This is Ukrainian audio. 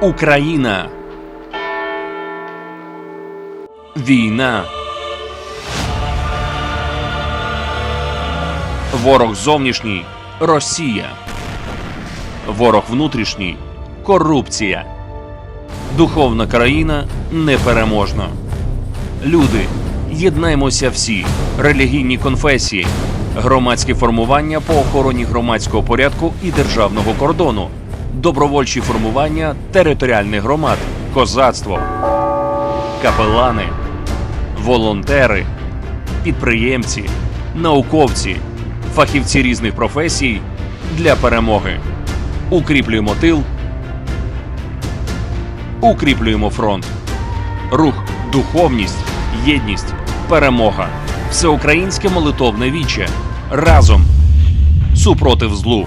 Україна. Війна. Ворог зовнішній Росія. Ворог внутрішній корупція. Духовна країна непереможна. Люди, єднаймося всі, релігійні конфесії, громадські формування по охороні громадського порядку і державного кордону, добровольчі формування територіальних громад, козацтво, капелани, волонтери, підприємці, науковці, фахівці різних професій для перемоги. Укріплюємо тил, укріплюємо фронт. Рух, духовність, єдність, перемога. Всеукраїнське молитовне віче. Разом супротив злу.